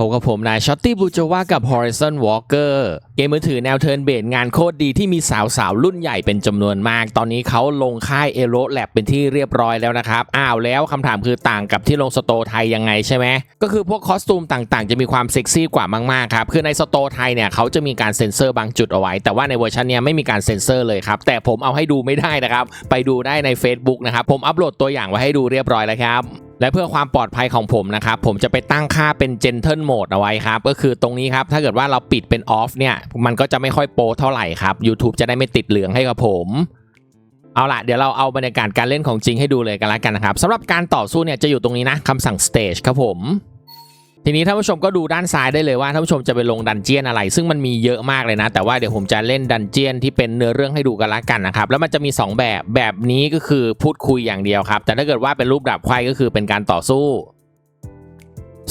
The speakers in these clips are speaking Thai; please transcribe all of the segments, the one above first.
พบกับผมนายช็อตตี้บูจว่ากับ Horizon Walker เกมมือถือแนวเทิร์นเบดงานโคตรดีที่มีสาวๆรุ่นใหญ่เป็นจำนวนมาก ตอนนี้เขาลงค่ายเอโรแลบเป็นที่เรียบร้อยแล้วนะครับ อ้าวแล้วคำถามคือต่างกับที่ลงสโตไทยยังไงใช่ไหม ก็คือพวกคอสตูมต่างๆ จะมีความเซ็กซี่กว่ามากๆครับ คือในสโตไทยเนี่ยเขาจะมีการเซ็นเซอร์บางจุดเอาไว้ แต่ว่าในเวอร์ชันเนี้ยไม่มีการเซ็นเซอร์เลยครับ แต่ผมเอาให้ดูไม่ได้นะครับ ไปดูได้ใน Facebook นะครับ ผมอัปโหลดตัวอย่างไว้ให้ดูเรียบร้อยแล้วครับ และเพื่อความปลอดภัยของผมนะครับผมจะไปตั้งค่าเป็น Gentle Mode เอาไว้ครับก็คือตรงนี้ครับถ้าเกิดว่าเราปิดเป็น Off เนี่ยมันก็จะไม่ค่อยโปเท่าไหร่ครับ YouTube จะได้ไม่ติดเหลืองให้กับผมเอาละเดี๋ยวเราเอาบรรยากาศการเล่นของจริงให้ดูเลยกันละกันนะครับสำหรับการต่อสู้เนี่ยจะอยู่ตรงนี้นะคำสั่ง Stage ครับผม ทีนี้ท่านผู้ชมก็ดูด้านซ้ายได้เลยว่าท่านผู้ชมจะไปลงดันเจียนอะไร ซึ่งมันมีเยอะมากเลยนะ แต่ว่าเดี๋ยวผมจะเล่นดันเจียนที่เป็นเนื้อเรื่องให้ดูกันละกันนะครับ แล้วมันจะมี 2 แบบแบบนี้ก็คือพูดคุยอย่างเดียวครับ แต่ถ้าเกิดว่าเป็นรูปดาบไขว้ก็คือเป็นการต่อสู้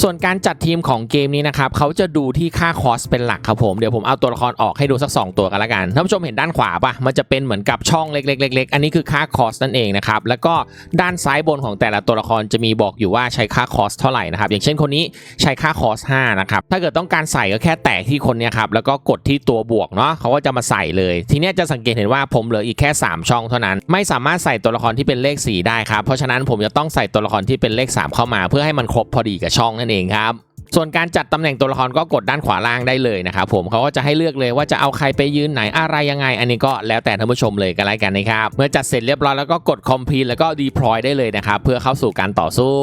ส่วนการจัดทีมของเกมนี้นะครับเขาจะดูที่ค่าคอสเป็นหลักครับผมเดี๋ยวผมเอาตัวละครออกให้ดูสัก 2 ตัวกันละกันท่านผู้ชมเห็นด้านขวาปะมันจะเป็นเหมือนกับช่องเล็กๆๆอันนี้คือค่าคอสนั่นเองนะครับแล้วก็ด้านซ้ายบนของแต่ละตัวละครจะมีบอกอยู่ว่าใช้ค่าคอสเท่าไหร่นะครับอย่างเช่นคนนี้ใช้ค่าคอส5นะครับถ้าเกิดต้องการใส่ก็แค่แตะที่คนนี้ครับแล้วก็กดที่ตัวบวกเนาะเขาก็จะมาใส่เลย ทีนี้จะสังเกตเห็นว่าผมเหลืออีกแค่ 3 ช่องเท่านั้น ไม่สามารถใส่ตัวละครที่เป็นเลข 4 ได้ครับเพราะฉะนั้นผมจะต้องใส่ตัวละครที่เป็นเลข 3 เข้ามา เพื่อให้มันครบพอดีกับช่องนั่นเองครับส่วนการจัดตำแหน่งตัวละครก็กดด้านขวาล่างได้เลยนะครับผมเขาก็จะให้เลือกเลยว่าจะเอาใครไปยืนไหนอะไรยังไง อันนี้ก็แล้วแต่ท่านผู้ชมเลยกันแล้วกันนะครับเมื่อจัดเสร็จเรียบร้อยแล้วก็กด complete แล้วก็ deploy ได้เลยนะครับเพื่อเข้าสู่การต่อสู้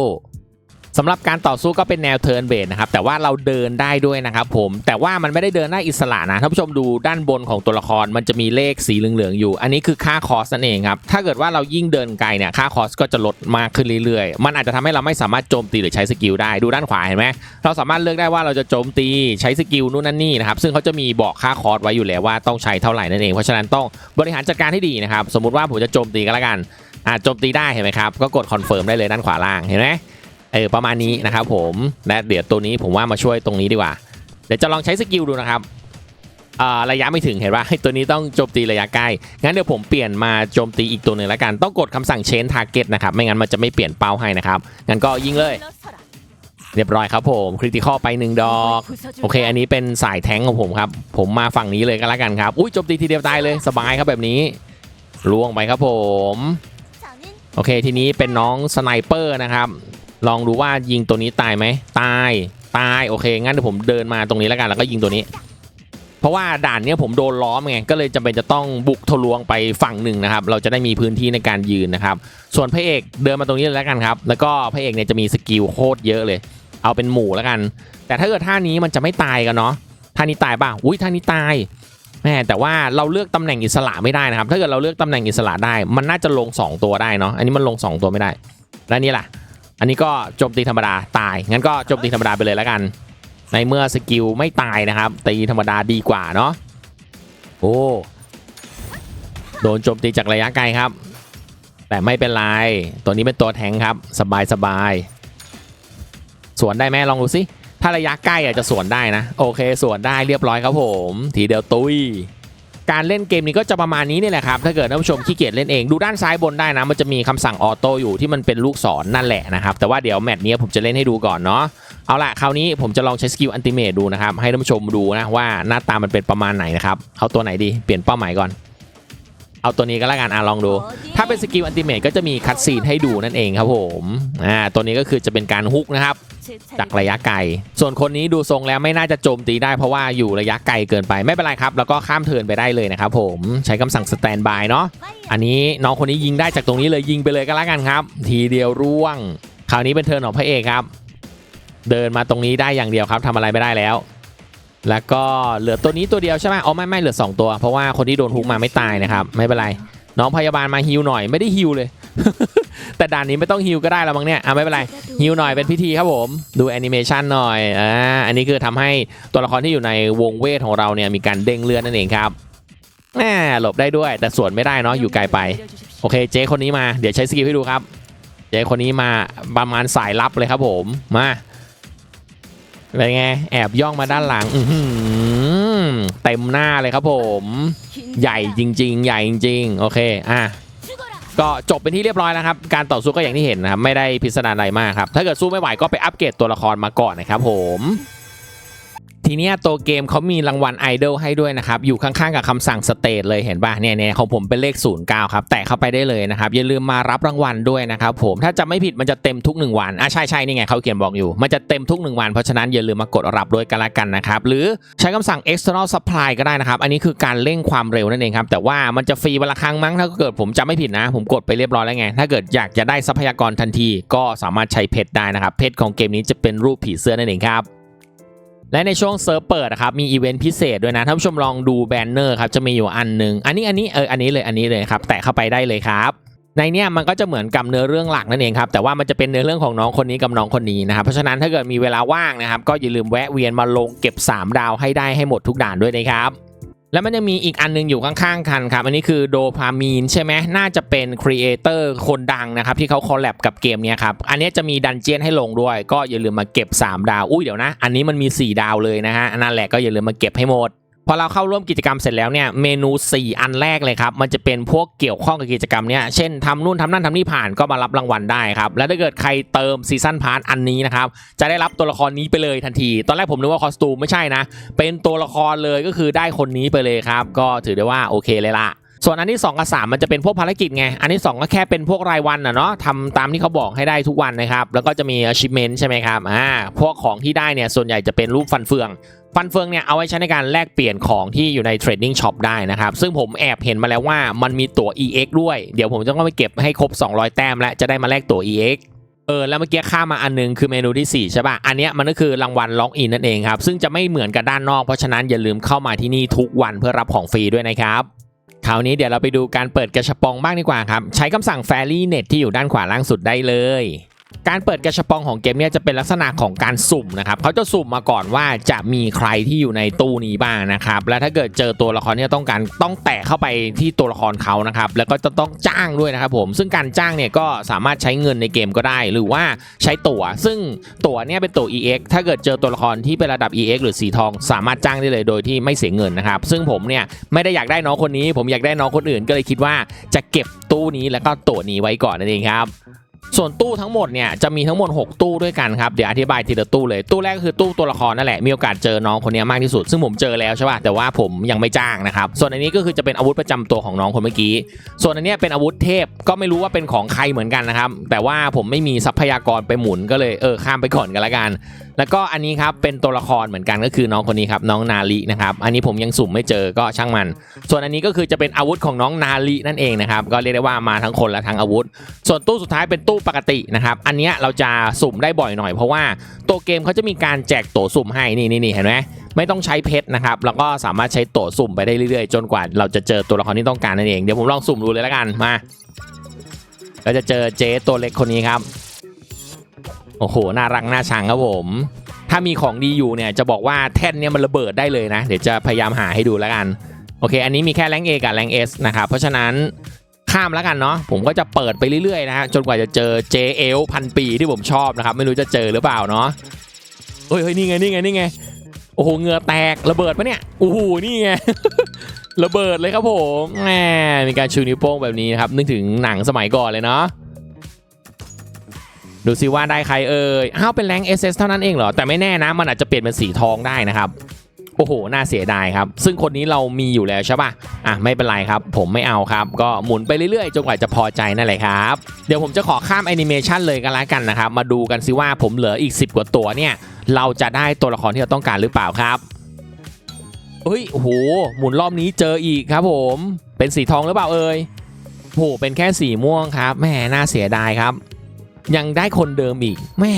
สำหรับการต่อสู้ก็เป็นแนวเทิร์นเบสนะครับแต่ว่าเราเดินได้ด้วยนะครับผมแต่ว่ามันไม่ได้เดินได้อิสระนะท่านผู้ชมดูด้านบนของตัวละครมันจะมีเลขสีเหลืองๆอยู่ อันนี้คือค่าคอสนั่นเองครับถ้าเกิดว่าเรายิ่งเดินไกลเนี่ยค่าคอสก็จะลดมากขึ้นเรื่อยๆ มันอาจจะทำให้เราไม่สามารถโจมตีหรือใช้สกิลได้ดูด้านขวาเห็นไหมเราสามารถเลือกได้ว่าเราจะโจมตีใช้สกิลนู่นนั่นนี่นะครับซึ่งเขาจะมีบอกค่าคอสไว้อยู่แล้วว่าต้องใช้เท่าไหร่นั่นเองเพราะฉะนั้นต้องบริหารจัดการให้ดีนะครับสมมุติว่าผมจะโจมตีกันละกันอ่าโจมตีได้เห็นไหมครับก็กดคอนเฟิร์มได้เลยด้านขวาล่างเห็นไหม เออประมาณนี้นะครับผมและเดี๋ยวตัวนี้ผมว่ามาช่วยตรงนี้ดีกว่า เดี๋ยวจะลองใช้สกิลดูนะครับระยะไม่ถึงเห็นว่าตัวนี้ต้องโจมตีระยะใกล้ งั้นเดี๋ยวผมเปลี่ยนมาโจมตีอีกตัวหนึ่งแล้วกัน ต้องกดคำสั่ง change target นะครับ ไม่งั้นมันจะไม่เปลี่ยนเป้าให้นะครับ งั้นก็ยิงเลย เรียบร้อยครับผมคริติคอลไปหนึ่งดอก โอเค อันนี้เป็นสายแทงของผมครับ ผมมาฝั่งนี้เลยก็แล้วกันครับ อุ้ยโจมตีทีเดียวตายเลยสบายครับแบบนี้ ล่วงไปครับผม โอเคทีนี้เป็นน้องสไนเปอร์นะครับ ลองดูว่ายิงตัวนี้ตายไหมตายตายโอเคงั้นเดี๋ยวผมเดินมาตรงนี้แล้วกันแล้วก็ยิงตัวนี้ เพราะว่าด่านนี้ผมโดนล้อมไงก็เลยจำเป็นจะต้องบุกทะลวงไปฝั่งหนึ่งนะครับ เราจะได้มีพื้นที่ในการยืนนะครับ ส่วนพระเอกเดินมาตรงนี้แล้วกันครับ แล้วก็พระเอกเนี่ยจะมีสกิลโคตรเยอะเลย เอาเป็นหมู่แล้วกัน แต่ถ้าเกิดท่านี้มันจะไม่ตายกันเนาะท่านี้ตายป่ะอุ้ยท่านี้ตายแม่แต่ว่าเราเลือกตำแหน่งอิสระไม่ได้นะครับ ถ้าเกิดเราเลือกตำแหน่งอิสระได้ มันน่าจะลงสองตัวได้เนาะอันนี้มันลงสองตัวไม่ได้ แล้วนี่ล่ะ อันนี้ก็โจมตีธรรมดาตาย งั้นก็โจมตีธรรมดาไปเลยแล้วกัน ในเมื่อสกิลไม่ตายนะครับ ตีธรรมดาดีกว่าเนาะ โอ้ โดนโจมตีจากระยะไกลครับ แต่ไม่เป็นไร ตัวนี้เป็นตัวแทงครับ สบายสบายสวนได้ไหมลองดูสิ ถ้าระยะใกล้อาจจะสวนได้นะ โอเค สวนได้เรียบร้อยครับผม ทีเดียวตุ้ย การเล่นเกมนี้ก็จะประมาณนี้นี่แหละครับ ถ้าเกิดท่านผู้ชมขี้เกียจเล่นเองดูด้านซ้ายบนได้นะ มันจะมีคำสั่งออโต้อยู่ที่มันเป็นลูกศรนั่นแหละนะครับ แต่ว่าเดี๋ยวแมตช์นี้ผมจะเล่นให้ดูก่อนเนาะเอาละคราวนี้ผมจะลองใช้สกิลอันติเมตดูนะครับให้ท่านผู้ชมดูนะว่าหน้าตามันเป็นประมาณไหนนะครับเอาตัวไหนดีเปลี่ยนเป้าหมายก่อน เอาตัวนี้ก็แล้วกันอะลองดู ถ้าเป็นสกิลอันติเมตก็จะมีคัดซีนให้ดูนั่นเองครับผมอ่าตัวนี้ก็คือจะเป็นการฮุกนะครับจากระยะไกล ส่วนคนนี้ดูทรงแล้วไม่น่าจะโจมตีได้เพราะว่าอยู่ระยะไกลเกินไปไม่เป็นไรครับ แล้วก็ข้ามเทินไปได้เลยนะครับผมใช้คำสั่งสแตนบายเนาะอันนี้น้องคนนี้ยิงได้จากตรงนี้เลยยิงไปเลยก็แล้วกันครับ ทีเดียวร่วง คราวนี้เป็นเทินของพระเอกครับ เดินมาตรงนี้ได้อย่างเดียวครับทำอะไรไม่ได้แล้ว แล้วก็เหลือตัวนี้ตัวเดียวใช่ไหมอ๋อไม่ไม่เหลือสองตัว เพราะว่าคนที่โดนฮุกมาไม่ตายนะครับ ไม่เป็นไร น้องพยาบาลมาฮิวหน่อยไม่ได้ฮิวเลย แต่ด่านนี้ไม่ต้องฮิวก็ได้แล้วมั้งเนี่ยอะไม่เป็นไรฮิวหน่อยเป็นพิธีครับผม ดูแอนิเมชันหน่อยอ่าอันนี้คือทำให้ตัวละครที่อยู่ในวงเวทของเราเนี่ยมีการเด้งเลือดนั่นเองครับแหมหลบได้ด้วย แต่สวนไม่ได้เนาะอยู่ไกลไป โอเคเจ๊คนนี้มาเดี๋ยวใช้สกิลให้ดูครับเจ๊คนนี้มาประมาณสายลับเลยครับผมมา เป็นไง แอบย่องมาด้านหลัง อืเต็มหน้าเลยครับผม ใหญ่จริง ๆ ใหญ่จริง ๆ โอเค อะก็จบเป็นที่เรียบร้อยแล้วครับ การต่อสู้ก็อย่างที่เห็นนะครับ ไม่ได้พิสดารอะไรมากครับ ถ้าเกิดสู้ไม่ไหวก็ไปอัปเกรดตัวละครมาก่อนนะครับผม ทีนี้ตัวเกมเขามีรางวัลไอดอลให้ด้วยนะครับ อยู่ข้างๆกับคำสั่งสเตทเลยเห็นป่ะเนี่ยเนี่ยของผมเป็นเลข 09 ครับ แตะเข้าไปได้เลยนะครับ อย่าลืมมารับรางวัลด้วยนะครับผมถ้าจะไม่ผิดมันจะเต็มทุก 1 วันอะใช่ใช่นี่ไงเขาเขียนบอกอยู่ มันจะเต็มทุก 1 วัน เพราะฉะนั้นอย่าลืมมากดรับด้วยกันละกันนะครับ หรือใช้คำสั่ง external supply ก็ได้นะครับ อันนี้คือการเร่งความเร็วนั่นเองครับแต่ว่ามันจะฟรีวันละครั้งมั้งถ้าเกิดผมจำไม่ผิดนะ ผมกดไปเรียบร้อยแล้วไงถ้าเกิดอยากจะได้ทรัพยากรทันที ก็สามารถใช้เพชรได้นะครับเพชรของเกมนี้จะเป็นรูปผีเสื้อนั่นเองครับ และในช่วงเซิร์ฟเปิดนะครับมีอีเวนต์พิเศษด้วยนะท่านผู้ชมลองดูแบนเนอร์ครับจะมีอยู่อันหนึ่งอันนี้อันนี้เอออันนี้เลยอันนี้เลยครับแตะเข้าไปได้เลยครับในเนี้ยมันก็จะเหมือนกับเนื้อเรื่องหลักนั่นเองครับแต่ว่ามันจะเป็นเนื้อเรื่องของน้องคนนี้กับน้องคนนี้นะครับเพราะฉะนั้นถ้าเกิดมีเวลาว่างนะครับก็อย่าลืมแวะเวียนมาลงเก็บ 3 ดาวให้ได้ให้หมดทุกด่านด้วยนะครับ แล้วมันยังมีอีกอันนึงอยู่ข้างๆกันครับ อันนี้คือโดพามีนใช่ไหมน่าจะเป็นครีเอเตอร์คนดังนะครับ ที่เขาคอลแลบกับเกมนี้ครับ อันนี้จะมีดันเจียนให้ลงด้วย ก็อย่าลืมมาเก็บ 3 ดาว อุ้ยเดี๋ยวนะ อันนี้มันมี 4 ดาวเลยนะฮะอันนั่นแหละก็อย่าลืมมาเก็บให้หมด พอเราเข้าร่วมกิจกรรมเสร็จแล้วเนี่ยเมนู 4 อันแรกเลยครับมันจะเป็นพวกเกี่ยวข้องกับกิจกรรมเนี่ยเช่นทำนู่นทำนั่นทำนี่ผ่านก็มารับรางวัลได้ครับแล้วถ้าเกิดใครเติมซีซั่นพาร์ทอันนี้นะครับจะได้รับตัวละครนี้ไปเลยทันที ตอนแรกผมนึกว่าคอสตูมไม่ใช่นะ เป็นตัวละครเลยก็คือได้คนนี้ไปเลยครับก็ถือได้ว่าโอเคเลยละส่วนอันที่ 2 กับ 3 มันจะเป็นพวกภารกิจไง อันที่ 2 ก็แค่เป็นพวกรายวันนะเนาะทำตามที่เขาบอกให้ได้ทุกวันนะครับ แล้วก็จะมี achievement ใช่ไหมครับ อ่า พวกของที่ได้เนี่ย ส่วนใหญ่จะเป็นรูปฟันเฟือง ฟันเฟืองเนี่ยเอาไว้ใช้ในการแลกเปลี่ยนของที่อยู่ใน trading shop ได้นะครับ ซึ่งผมแอบเห็นมาแล้วว่ามันมีตั๋ว EX ด้วย เดี๋ยวผมจะต้องไปเก็บให้ครบ 200 แต้มและจะได้มาแลกตั๋ว EX เออแล้วเมื่อกี้ข้ามาอันหนึงคือเมนูที่ 4 ใช่ป่ะ อันเนี้ยมันก็คือรางวัลล็อกอินนั่นเองครับ ซึ่งจะไม่เหมือนกับด้านนอกเพราะฉะนั้นอย่าลืมเข้ามาที่นี่ทุกวันเพื่อรับของฟรีด้วยนะครับคราวนี้เดี๋ยวเราไปดูการเปิดกระชับปองบ้างดีกว่าครับ ใช้คำสั่ง Fairy Net ที่อยู่ด้านขวาล่างสุดได้เลย การเปิดกระชับปองของเกมเนี่ยจะเป็นลักษณะของการสุ่มนะครับเขาจะสุ่มมาก่อนว่าจะมีใครที่อยู่ในตู้นี้บ้างนะครับ และถ้าเกิดเจอตัวละครที่ต้องการต้องแตะเข้าไปที่ตัวละครเขานะครับ แล้วก็จะต้องจ้างด้วยนะครับผมซึ่งการจ้างเนี่ยก็สามารถใช้เงินในเกมก็ได้ หรือว่าใช้ตั๋ว ซึ่งตั๋วเนี่ยเป็นตั๋ว EX ถ้าเกิดเจอตัวละครที่เป็นระดับ EX หรือสีทอง สามารถจ้างได้เลยโดยที่ไม่เสียเงินนะครับ ซึ่งผมเนี่ยไม่ได้อยากได้น้องคนนี้ ผมอยากได้น้องคนอื่นก็เลยคิดว่าจะเก็บตู้นี้แล้วก็ตั๋วนี้ไว้ก่อนนั่นเองครับ ส่วนตู้ทั้งหมดเนี่ยจะมีทั้งหมด 6 ตู้ด้วยกันครับเดี๋ยวอธิบายทีละตู้เลยตู้แรกก็คือตู้ตัวละครนั่นแหละมีโอกาสเจอน้องคนนี้มากที่สุด ซึ่งผมเจอแล้วใช่ป่ะแต่ว่าผมยังไม่จ้างนะครับส่วนอันนี้ก็คือจะเป็นอาวุธประจำตัวของน้องคนเมื่อกี้ ส่วนอันนี้เป็นอาวุธเทพก็ไม่รู้ว่าเป็นของใครเหมือนกันนะครับแต่ว่าผมไม่มีทรัพยากรไปหมุนก็เลยเออข้ามไปก่อนกันละกันแล้วก็อันนี้ครับเป็นตัวละครเหมือนกันก็คือน้องคนนี้ครับน้องนาลีนะครับอันนี้ผมยังสุ่มไม่เจอก็ช่างมัน ส่วนอันนี้ก็คือจะเป็นอาวุธของน้องนาลีนั่นเองนะครับก็เรียกได้ว่ามาทั้งคนและทั้งอาวุธ ส่วนตู้สุดท้ายเป็นตู้ปกตินะครับอันนี้เราจะสุ่มได้บ่อยหน่อย เพราะว่าตัวเกมเขาจะมีการแจกตั๋วสุ่มให้นี่นี่นี่เห็นไหมไม่ต้องใช้เพชรนะครับแล้วก็สามารถใช้ตั๋วสุ่มไปได้เรื่อยๆ จนกว่าเราจะเจอตัวละครที่ต้องการนั่นเองเดี๋ยวผมลองสุ่มดูเลยแล้วกันมาก็จะเจอเจ๊ตัวเล็กคนนี้ครับ โอ้โห น่ารักน่าชังครับผม ถ้ามีของดีอยู่เนี่ยจะบอกว่าแท่นเนี่ยมันระเบิดได้เลยนะ เดี๋ยวจะพยายามหาให้ดูแล้วกัน โอเค อันนี้มีแค่แรง A กับแรง S นะครับ เพราะฉะนั้นข้ามแล้วกันเนาะ ผมก็จะเปิดไปเรื่อยๆนะฮะ จนกว่าจะเจอ JL พันปีที่ผมชอบนะครับ ไม่รู้จะเจอหรือเปล่าเนาะเฮ้ยเฮ้ยนี่ไง นี่ไง นี่ไง โอ้โห เหงื่อแตก ระเบิดปะเนี่ย โอ้โห นี่ไง ระเบิดเลยครับผม แหม มีการชูนิ้วโป้งแบบนี้นะครับ นึกถึงหนังสมัยก่อนเลยเนาะ ดูซิว่าได้ใครเอ่ยอ้าวเป็นแรง SS เท่านั้นเองเหรอ แต่ไม่แน่นะ มันอาจจะเปลี่ยนเป็นสีทองได้นะครับ โอ้โห น่าเสียดายครับ ซึ่งคนนี้เรามีอยู่แล้วใช่ป่ะอะ ไม่เป็นไรครับ ผมไม่เอาครับ ก็หมุนไปเรื่อยๆ จนกว่าจะพอใจนั่นแหละครับ เดี๋ยวผมจะขอข้ามแอนิเมชันเลยกันละกันนะครับ มาดูกันซิว่าผมเหลืออีก 10 กว่าตัวเนี่ย เราจะได้ตัวละครที่เราต้องการหรือเปล่าครับเฮ้ยโอ้โหหมุนรอบนี้เจออีกครับผม เป็นสีทองหรือเปล่าเอ่ยโอ้โหเป็นแค่สีม่วงครับ แหม่น่าเสียดายครับ ยังได้คนเดิมอีกแม่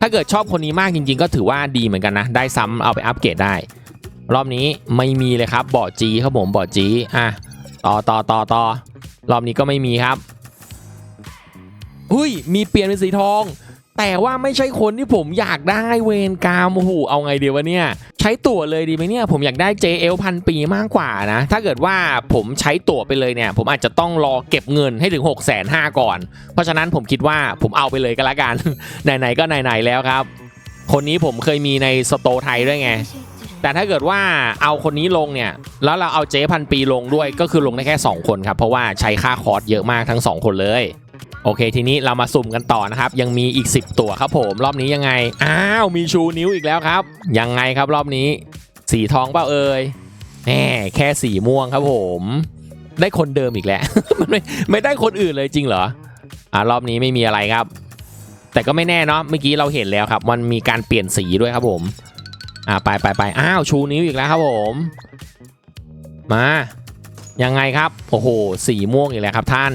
ถ้าเกิดชอบคนนี้มากจริง ๆ ก็ถือว่าดีเหมือนกันนะ ได้ซ้ำเอาไปอัปเกรดได้ รอบนี้ไม่มีเลยครับบอดจีครับผมบอดจีอะต่อต่อต่อต่อรอบนี้ก็ไม่มีครับ อุ้ยมีเปลี่ยนเป็นสีทอง แต่ว่าไม่ใช่คนที่ผมอยากได้เวนกามโอ้โหเอาไงเดียววะเนี่ย ใช้ตั๋วเลยดีไหมเนี่ย ผมอยากได้ JL พันปีมากกว่านะ ถ้าเกิดว่าผมใช้ตั๋วไปเลยเนี่ย ผมอาจจะต้องรอเก็บเงินให้ถึง 6 5 0 0 0ก่อน เพราะฉะนั้นผมคิดว่าผมเอาไปเลยก็แล้วกัน ไหนๆก็ไหนๆแล้วครับ คนนี้ผมเคยมีในสโตไทยด้วยไงแต่ถ้าเกิดว่าเอาคนนี้ลงเนี่ย แล้วเราเอาเจ๊พันปีลงด้วยก็คือลงได้แค่ 2 คนครับ เพราะว่าใช้ค่าคอร์สเยอะมากทั้ง 2 คนเลย โอเค ทีนี้เรามาสุ่มกันต่อนะครับ ยังมีอีก 10 ตัวครับผมรอบนี้ยังไง อ้าว มีชูนิ้วอีกแล้วครับ ยังไงครับรอบนี้ สีทองเปล่าเอ่ยแหมแค่สีม่วงครับผม ได้คนเดิมอีกแล้วมันไม่ไม่ได้คนอื่นเลยจริงเหรออ่ารอบนี้ไม่มีอะไรครับ แต่ก็ไม่แน่เนาะเมื่อกี้เราเห็นแล้วครับ มันมีการเปลี่ยนสีด้วยครับผมอ่าไปไปไปอ้าวชูนิ้วอีกแล้วครับผม มายังไงครับโอ้โหสีม่วงอีกแล้วครับท่าน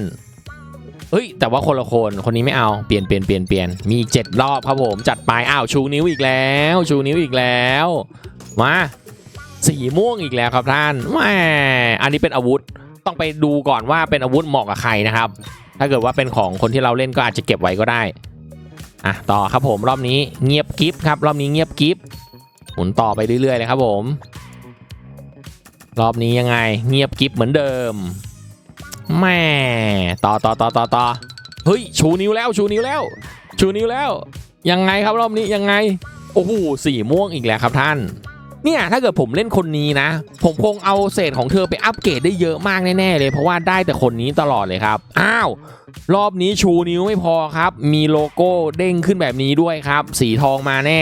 เฮ้ยแต่ว่าคนละคนคนนี้ไม่เอาเปลี่ยนเปลี่ยนเปลี่ยนเปลี่ยนมีเจ็ดรอบครับผมจัดไปอ้าวชูนิ้วอีกแล้ว ชูนิ้วอีกแล้วมาสีม่วงอีกแล้วครับท่านแหมอันนี้เป็นอาวุธต้องไปดูก่อนว่าเป็นอาวุธเหมาะกับใครนะครับ ถ้าเกิดว่าเป็นของคนที่เราเล่นก็อาจจะเก็บไว้ก็ได้อะต่อครับผมรอบนี้เงียบกิฟครับรอบนี้เงียบกิฟหมุนต่อไปเรื่อยๆเลยครับผม รอบนี้ยังไงเงียบกิฟเหมือนเดิม แม่ต่อต่อต่อต่อต่อเฮ้ยชูนิ้วแล้วชูนิ้วแล้ว ชูนิ้วแล้ว ยังไงครับรอบนี้ยังไง โอ้โหสีม่วงอีกแล้วครับท่าน เนี่ยถ้าเกิดผมเล่นคนนี้นะ ผมคงเอาเศษของเธอไปอัปเกรดได้เยอะมากแน่ๆเลย เพราะว่าได้แต่คนนี้ตลอดเลยครับ อ้าว รอบนี้ชูนิ้วไม่พอครับ มีโลโก้เด้งขึ้นแบบนี้ด้วยครับ สีทองมาแน่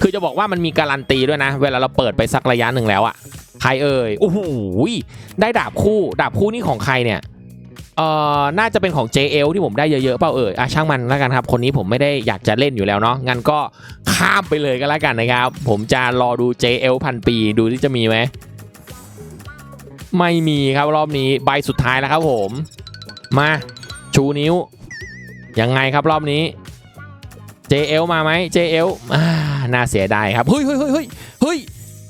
คือจะบอกว่ามันมีการันตีด้วยนะ เวลาเราเปิดไปสักระยะหนึ่งแล้วอะใครเอ่ยโอ้โหได้ดาบคู่ ดาบคู่นี่ของใครเนี่ย เอ่อน่าจะเป็นของ JL ที่ผมได้เยอะๆเปล่าเอ่ยอะช่างมันแล้วกันครับ คนนี้ผมไม่ได้อยากจะเล่นอยู่แล้วเนาะงั้นก็ข้ามไปเลยก็แล้วกันนะครับ ผมจะรอดู JL พันปีดูที่จะมีไหมไม่มีครับรอบนี้ใบสุดท้ายแล้วครับผม มาชูนิ้ว ยังไงครับรอบนี้ JL มาไหม JL อ่าน่าเสียดายครับ เฮ้ยเฮ้ยเฮ้ยเฮ้ยเฮ้ย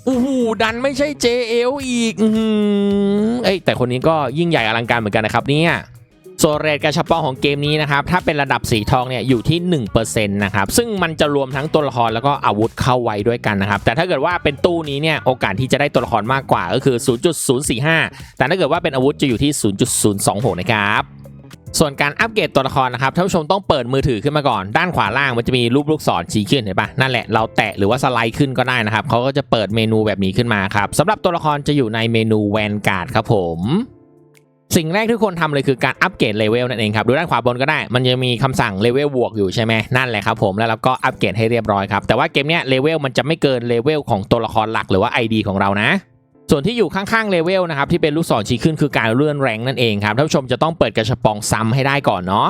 โอ้โหดันไม่ใช่ JL อีก อือหือเอ้ยแต่คนนี้ก็ยิ่งใหญ่อลังการเหมือนกันนะครับเนี่ยโซเรตกระชับปองของเกมนี้นะครับ ถ้าเป็นระดับสีทองเนี่ยอยู่ที่ 1%นะครับ ซึ่งมันจะรวมทั้งตัวละครแล้วก็อาวุธเข้าไว้ด้วยกันนะครับ แต่ถ้าเกิดว่าเป็นตู้นี้เนี่ยโอกาสที่จะได้ตัวละครมากกว่าก็คือ 0.045 แต่ถ้าเกิดว่าเป็นอาวุธจะอยู่ที่ 0.026 นะครับ ส่วนการอัปเกรดตัวละครนะครับท่านผู้ชมต้องเปิดมือถือขึ้นมาก่อน ด้านขวาล่างมันจะมีรูปลูกศรชี้ขึ้นเห็นปะนั่นแหละเราแตะหรือว่าสไลด์ขึ้นก็ได้นะครับเขาก็จะเปิดเมนูแบบนี้ขึ้นมาครับสำหรับตัวละครจะอยู่ในเมนูแวนการ์ดครับผมสิ่งแรกที่ควรทำเลยคือการอัปเกรดเลเวลนั่นเองครับดูด้านขวาบนก็ได้ มันจะมีคำสั่งเลเวลบวกอยู่ใช่ไหมนั่นแหละครับผมแล้วเราก็อัปเกรดให้เรียบร้อยครับแต่ว่าเกมเนี้ยเลเวลมันจะไม่เกินเลเวลของตัวละครหลักหรือว่า ID ของเรานะ ส่วนที่อยู่ข้างๆเลเวลนะครับที่เป็นลูกศรชี้ขึ้นคือการเลื่อนแรงนั่นเองครับท่านผู้ชมจะต้องเปิดกระชับปองซ้ำให้ได้ก่อนเนาะ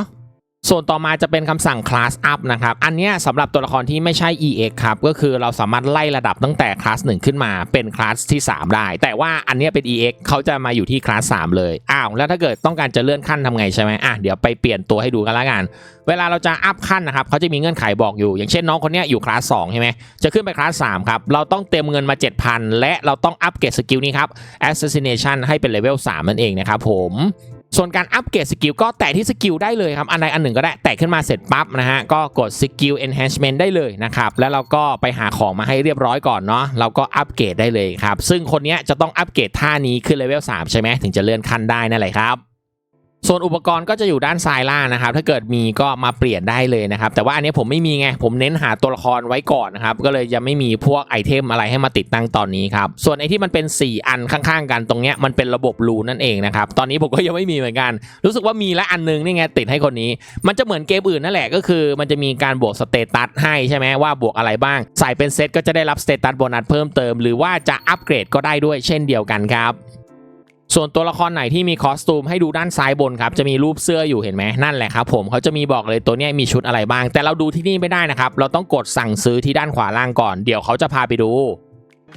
ส่วนต่อมาจะเป็นคำสั่ง class up นะครับ อันนี้สำหรับตัวละครที่ไม่ใช่ EX ครับ ก็คือเราสามารถไล่ระดับตั้งแต่คลาส1ขึ้นมาเป็นคลาสที่ 3 ได้ แต่ว่าอันนี้เป็น EX เขาจะมาอยู่ที่คลาส3เลย อ้าว แล้วถ้าเกิดต้องการจะเลื่อนขั้นทำไงใช่ไหมอะ เดี๋ยวไปเปลี่ยนตัวให้ดูกันละกัน เวลาเราจะอัพขั้นนะครับเขาจะมีเงื่อนไขบอกอยู่ อย่างเช่นน้องคนนี้อยู่คลาส2ใช่ไหมจะขึ้นไปคลาส3ครับ เราต้องเต็มเงินมา 7,000 และเราต้องอัปเกรดสกิลนี้ครับ assassination ให้เป็นเลเวล3นั่นเองนะครับผม ส่วนการอัปเกรดสกิลก็แตะที่สกิลได้เลยครับ อันใดอันหนึ่งก็ได้แตะขึ้นมาเสร็จปั๊บนะฮะ ก็กดสกิล enhancement ได้เลยนะครับ แล้วเราก็ไปหาของมาให้เรียบร้อยก่อนเนาะเราก็อัปเกรดได้เลยครับ ซึ่งคนนี้จะต้องอัปเกรดท่านี้ขึ้นเลเวล3ใช่ไหมถึงจะเลื่อนขั้นได้นั่นแหละครับ ส่วนอุปกรณ์ก็จะอยู่ด้านซ้ายล่างนะครับ ถ้าเกิดมีก็มาเปลี่ยนได้เลยนะครับ แต่ว่าอันนี้ผมไม่มีไง ผมเน้นหาตัวละครไว้ก่อนนะครับ ก็เลยจะไม่มีพวกไอเทมอะไรให้มาติดตั้งตอนนี้ครับ ส่วนไอที่มันเป็น 4 อันข้างๆ กันตรงเนี้ยมันเป็นระบบรูนั่นเองนะครับ ตอนนี้ผมก็ยังไม่มีเหมือนกัน รู้สึกว่ามีละอันนึงนี่ไงติดให้คนนี้ มันจะเหมือนเกมอื่นนั่นแหละก็คือ มันจะมีการบวกสเตตัสให้ใช่ไหมว่าบวกอะไรบ้าง ใส่เป็นเซตก็จะได้รับสเตตัสโบนัสเพิ่มเติม หรือว่าจะอัปเกรดก็ได้ด้วยเช่นเดียวกันครับ ส่วนตัวละครไหนที่มีคอสตูมให้ดูด้านซ้ายบนครับจะมีรูปเสื้ออยู่เห็นไหมนั่นแหละครับผมเขาจะมีบอกเลยตัวนี้มีชุดอะไรบ้าง แต่เราดูที่นี่ไม่ได้นะครับ เราต้องกดสั่งซื้อที่ด้านขวาล่างก่อนเดี๋ยวเขาจะพาไปดู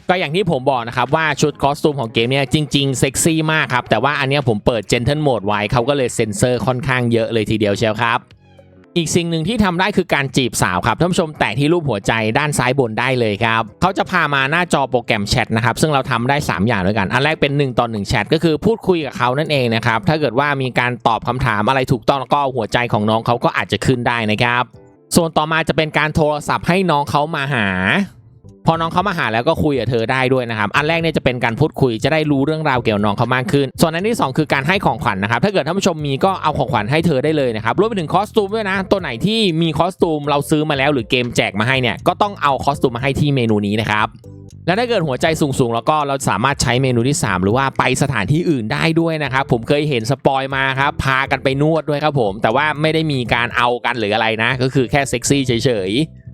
ก็อย่างที่ผมบอกนะครับว่าชุดคอสตูมของเกมเนี่ยจริงๆเซ็กซี่มากครับแต่ว่าอันเนี้ยผมเปิดเจนเทิลโหมดไว้เขาก็เลยเซ็นเซอร์ค่อนข้างเยอะเลยทีเดียวเชียวครับ อีกสิ่งหนึ่งที่ทำได้คือการจีบสาวครับท่านผู้ชมแตะที่รูปหัวใจด้านซ้ายบนได้เลยครับเขาจะพามาหน้าจอโปรแกรมแชทนะครับซึ่งเราทำได้ 3 อย่างด้วยกัน อันแรกเป็น1ต่อ1แชทก็คือพูดคุยกับเขานั่นเองนะครับถ้าเกิดว่ามีการตอบคำถามอะไรถูกต้องแล้วก็หัวใจของน้องเขาก็อาจจะขึ้นได้นะครับส่วนต่อมาจะเป็นการโทรศัพท์ให้น้องเขามาหา พอน้องเขามาหาแล้วก็คุยกับเธอได้ด้วยนะครับ อันแรกเนี่ยจะเป็นการพูดคุยจะได้รู้เรื่องราวเกี่ยวน้องเขามากขึ้น ส่วนอันที่ 2 คือการให้ของขวัญนะครับ ถ้าเกิดท่านผู้ชมมีก็เอาของขวัญให้เธอได้เลยนะครับรวมไปถึงคอสตูมด้วยนะ ตัวไหนที่มีคอสตูมเราซื้อมาแล้วหรือเกมแจกมาให้เนี่ยก็ต้องเอาคอสตูมมาให้ที่เมนูนี้นะครับและถ้าเกิดหัวใจสูงๆ แล้วก็เราสามารถใช้เมนูที่ 3 หรือว่าไปสถานที่อื่นได้ด้วยนะครับ ผมเคยเห็นสปอยมาครับ พากันไปนวดด้วยครับผม แต่ว่าไม่ได้มีการเอากันหรืออะไรนะ ก็คือแค่เซ็กซี่เฉยๆ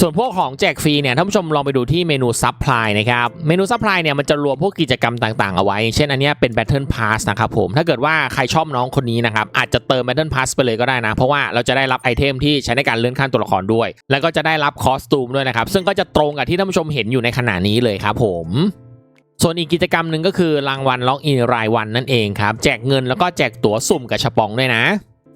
ส่วนพวกของแจกฟรีเนี่ยท่านผู้ชมลองไปดูที่เมนูซับพลายนะครับเมนูซับพลายเนี่ยมันจะรวมพวกกิจกรรมต่างๆเอาไว้ เช่นอันนี้เป็น Battle Pass นะครับผมถ้าเกิดว่าใครชอบน้องคนนี้นะครับอาจจะเติม Battle Pass ไปเลยก็ได้นะ เพราะว่าเราจะได้รับไอเทมที่ใช้ในการเลื่อนขั้นตัวละครด้วย แล้วก็จะได้รับคอสตูมด้วยนะครับซึ่งก็จะตรงกับที่ท่านผู้ชมเห็นอยู่ในขณะนี้เลยครับผมส่วนอีกกิจกรรมหนึ่งก็คือรางวัลล็อกอินรายวันนั่นเองครับแจกเงินแล้วก็แจกตั๋วสุ่มกับชปองด้วยนะ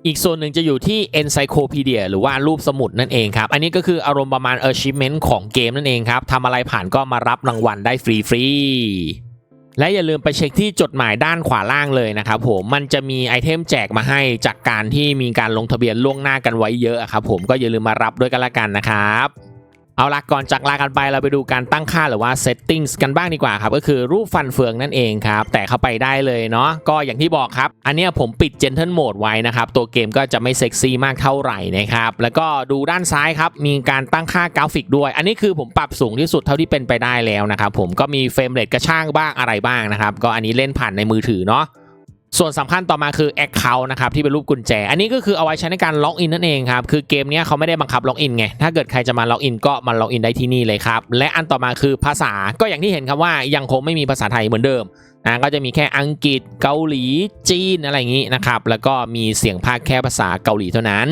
อีกส่วนหนึ่งจะอยู่ที่ Encyclopedia หรือว่ารูปสมุดนั่นเองครับ อันนี้ก็คืออารมณ์ประมาณ achievement ของเกมนั่นเองครับทำอะไรผ่านก็มารับรางวัลได้ฟรีๆและอย่าลืมไปเช็คที่จดหมายด้านขวาล่างเลยนะครับผมมันจะมีไอเทมแจกมาให้จากการที่มีการลงทะเบียนล่วงหน้ากันไว้เยอะอะครับผมก็อย่าลืมมารับด้วยกันละกันนะครับ เอาละก่อนจากลากันไปเราไปดูการตั้งค่าหรือว่า settings กันบ้างดีกว่าครับ ก็คือรูปฟันเฟืองนั่นเองครับ แต่เข้าไปได้เลยเนาะก็อย่างที่บอกครับ อันนี้ผมปิด gentle mode ไว้นะครับ ตัวเกมก็จะไม่เซ็กซี่มากเท่าไหร่นะครับ แล้วก็ดูด้านซ้ายครับ มีการตั้งค่ากราฟิกด้วย อันนี้คือผมปรับสูงที่สุดเท่าที่เป็นไปได้แล้วนะครับผมก็มีเฟรมเรทกระช่างบ้างอะไรบ้างนะครับก็อันนี้เล่นผ่านในมือถือเนาะ ส่วนสำคัญต่อมาคือ Account นะครับที่เป็นรูปกุญแจ อันนี้ก็คือเอาไว้ใช้ในการล็อกอินนั่นเองครับ คือเกมนี้เขาไม่ได้บังคับล็อกอินไง ถ้าเกิดใครจะมาล็อกอินก็มาล็อกอินได้ที่นี่เลยครับ และอันต่อมาคือภาษา ก็อย่างที่เห็นครับว่ายังคงไม่มีภาษาไทยเหมือนเดิมนะก็จะมีแค่อังกฤษ เกาหลี จีนอะไรอย่างนี้นะครับ แล้วก็มีเสียงพากแค่ภาษาเกาหลีเท่านั้น